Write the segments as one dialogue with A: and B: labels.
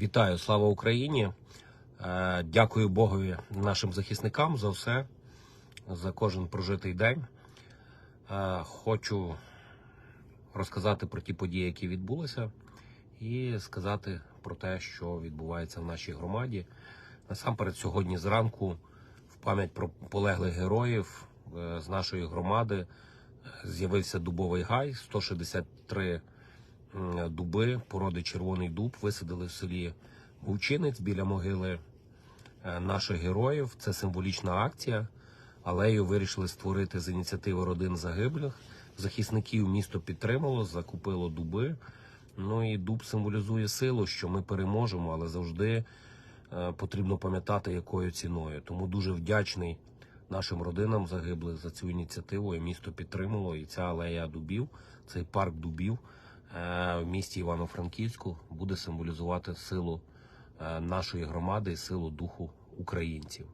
A: Вітаю, слава Україні! Е, Дякую Богові нашим захисникам за все, за кожен прожитий день. Е, Хочу розказати про ті події, які відбулися, і сказати про те, що відбувається в нашій громаді. Насамперед, сьогодні зранку, в пам'ять про полеглих героїв е, з нашої громади з'явився дубовий гай 163 м, дуби породи червоний дуб висадили в селі Вовчинець біля могили е, наших героїв. Це символічна акція. Алею вирішили створити з ініціативи родин загиблих. Захисників місто підтримало, закупило дуби. Ну і дуб символізує силу, що ми переможемо, але завжди е, потрібно пам'ятати, якою ціною. Тому дуже вдячний нашим родинам загиблих за цю ініціативу. І місто підтримало. І ця алея дубів, цей парк дубів в місті Івано-Франківську буде символізувати силу е, нашої громади і силу духу українців.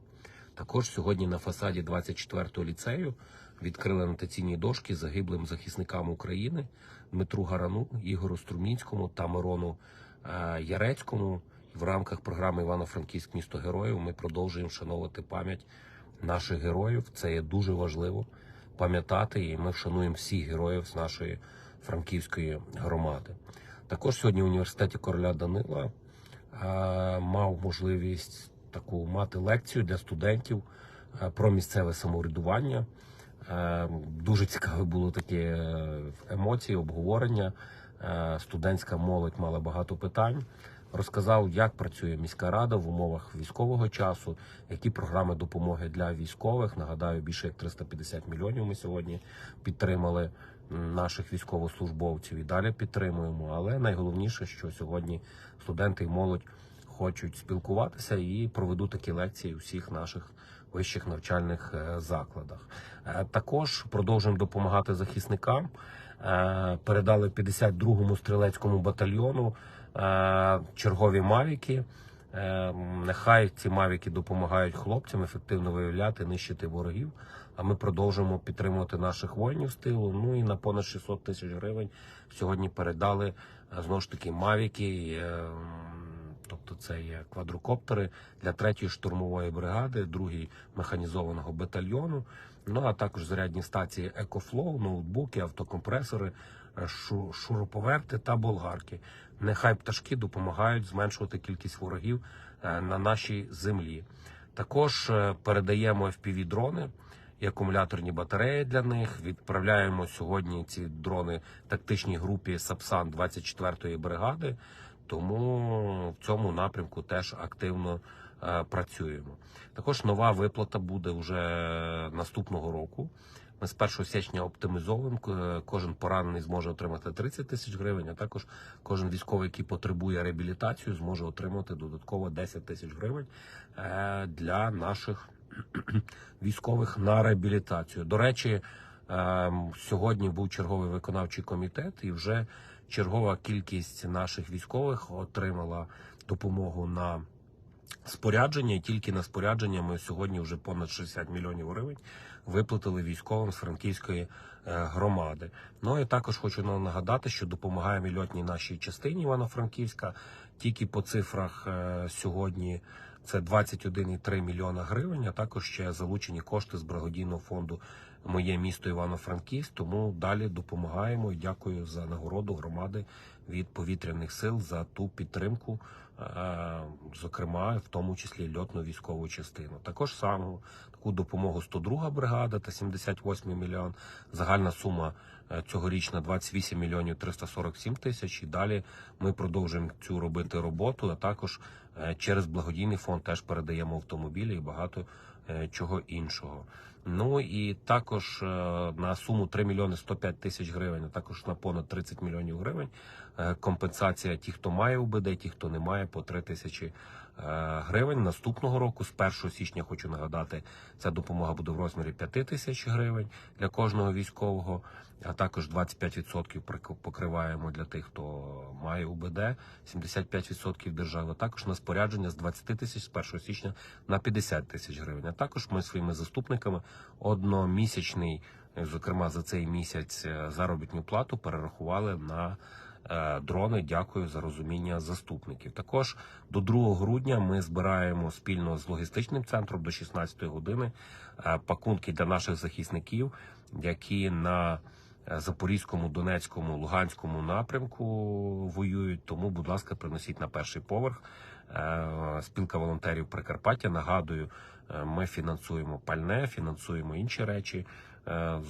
A: Також сьогодні на фасаді 24-го ліцею відкрили анотаційні дошки загиблим захисникам України Дмитру Гарану, Ігору Струмінському та Мирону е, Ярецькому. В рамках програми Івано-Франківськ місто героїв ми продовжуємо вшановувати пам'ять наших героїв. Це є дуже важливо пам'ятати, і ми вшануємо всіх героїв з нашої франківської громади. Також сьогодні в університеті короля Данила е, мав можливість таку мати лекцію для студентів е, про місцеве самоврядування. Е, Дуже цікаві було такі емоції, обговорення. Студентська молодь мала багато питань. Розказав, як працює міська рада в умовах військового часу, які програми допомоги для військових. Нагадаю, більше як 350 мільйонів ми сьогодні підтримали наших військовослужбовців і далі підтримуємо. Але найголовніше, що сьогодні студенти і молодь хочуть спілкуватися і проведу такі лекції у всіх наших вищих навчальних е, закладах. Е, Також продовжуємо допомагати захисникам. Е, Передали 52-му стрілецькому батальйону чергові мавіки. Нехай ці мавіки допомагають хлопцям ефективно виявляти, нищити ворогів. А ми продовжуємо підтримувати наших воїнів з тилу. Ну і на понад 600 тисяч гривень сьогодні передали е, знову ж таки мавіки. е, Тобто це є квадрокоптери для третьої штурмової бригади, другої механізованого батальйону. Ну а також зарядні стації Екофлоу, ноутбуки, автокомпресори, е, шуруповерти та болгарки. Нехай пташки допомагають зменшувати кількість ворогів на нашій землі. Також передаємо FPV-дрони і акумуляторні батареї для них. Відправляємо сьогодні ці дрони тактичній групі Сапсан 24-ї бригади. Тому в цьому напрямку теж активно е, працюємо. Також нова виплата буде вже наступного року. Ми з 1 січня оптимізовуємо. Кожен поранений зможе отримати 30 тисяч гривень, а також кожен військовий, який потребує реабілітацію, зможе отримати додатково 10 тисяч гривень е, для наших військових на реабілітацію. До речі, ем, сьогодні був черговий виконавчий комітет, і вже чергова кількість наших військових отримала допомогу на спорядження. І тільки на спорядження ми сьогодні вже понад 60 мільйонів гривень виплатили військовим з франківської е, громади. Ну і також хочу нагадати, що допомагаємо і льотній нашій частині Івано-Франківська. Тільки по цифрах е, сьогодні це 21,3 мільйона гривень. А також ще залучені кошти з благодійного фонду Моє місто Івано-Франківськ. Тому далі допомагаємо і дякую за нагороду громади від повітряних сил за ту підтримку, зокрема, в тому числі льотну військову частину. Також саму таку допомогу 102 бригада та 78 мільйон. Загальна сума е, цьогорічна 28 мільйонів 347 тисяч. І далі ми продовжуємо цю робити роботу. А також е, через благодійний фонд теж передаємо автомобілі і багато е, чого іншого. Ну і також е, на суму 3 мільйони 105 тисяч гривень, а також на понад 30 мільйонів гривень. Е, Компенсація ті, хто має УБД, ті, хто не має, по 3 тисячі е, гривень. Наступного року, з 1 січня, хочу нагадати, ця допомога буде в розмірі 5 тисяч гривень для кожного військового, а також 25% прик- покриваємо для тих, хто має УБД, 75% держава. Також на спорядження з 20 тисяч з 1 січня на 50 тисяч гривень. А також ми своїми заступниками одномісячний, зокрема за цей місяць, е, заробітну плату перерахували на дрони. Дякую за розуміння заступників. Також до 2 грудня ми збираємо спільно з логістичним центром до 16 години е, пакунки для наших захисників, які на е, Запорізькому, Донецькому, Луганському напрямку воюють. Тому, будь ласка, приносіть на перший поверх. Е, Спілка волонтерів Прикарпаття. Нагадую, е, ми фінансуємо пальне, фінансуємо інші речі, е,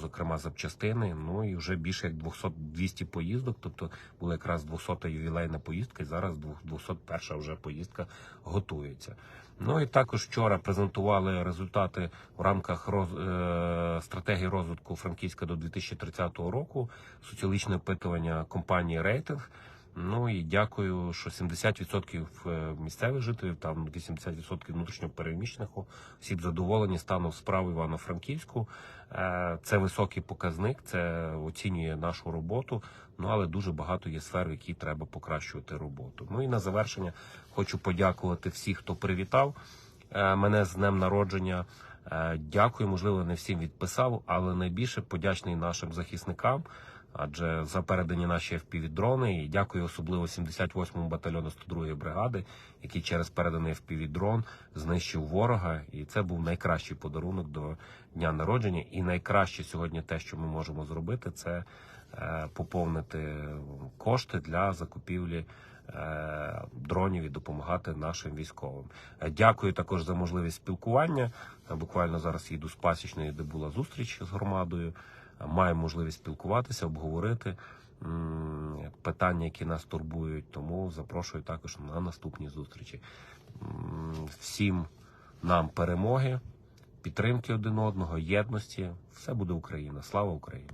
A: зокрема запчастини. Ну і вже більше як 200-200 поїздок. Тобто була якраз 200-та ювілейна поїздка, і зараз 201-ша вже поїздка готується. Ну і також вчора презентували результати в рамках роз, е, стратегії розвитку Франківська до 2030 року. Соціологічне опитування компанії Рейтинг. Ну і дякую, що 70% е, місцевих жителів, там 80% внутрішньо переміщених осіб задоволені станом справ Івано-Франківську. Е, Це високий показник, це оцінює нашу роботу. Ну але дуже багато є сфер, в які треба покращувати роботу. Ну і на завершення хочу подякувати всіх, хто привітав е, мене з днем народження. Дякую, можливо, не всім відписав, але найбільше подячний нашим захисникам. Адже за передані наші FPV-дрони. І дякую особливо 78-му батальйону 102-ї бригади, який через переданий FPV-дрон знищив ворога. І це був найкращий подарунок до дня народження. І найкраще сьогодні те, що ми можемо зробити, це е, поповнити кошти для закупівлі. е, Дронів і допомагати нашим військовим. Е, Дякую також за можливість спілкування. Буквально зараз їду з пасічної, де була зустріч з громадою маємо можливість спілкуватися, обговорити питання, які нас турбують. Тому запрошую також на наступні зустрічі. Всім нам перемоги, підтримки один одного, єдності. Все буде Україна. Слава Україні!